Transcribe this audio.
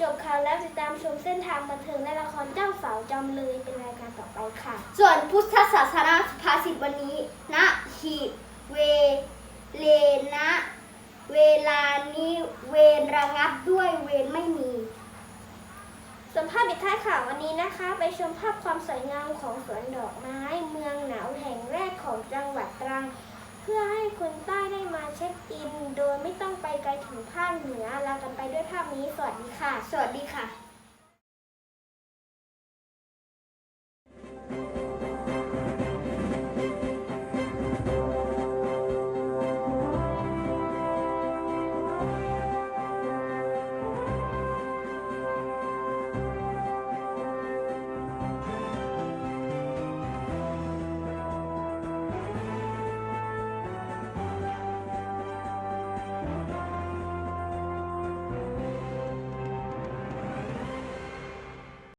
จบข่าวแล้วติดตามชมเส้นทางบันเทิงและละครเจ้าสาวจำเลยเป็นรายการต่อไปค่ะ ส่วนพุทธศาสนาสุภาษิตวันนี้ณหิเวเลนะ เวลานี้เวรระงับด้วยเวรไม่มีสัมภาษณ์ปิดท้ายข่าววันนี้นะคะ ไปชมภาพความสวยงามของสวนดอกไม้เมืองหนาวแห่งแรกของจังหวัดตรัง เพื่อให้คนใต้ได้มาเช็คอิน โดยไม่ต้องไปไกลถึงภาคเหนือลากันไปด้วยภาพนี้ สวัสดีค่ะ สวัสดีค่ะ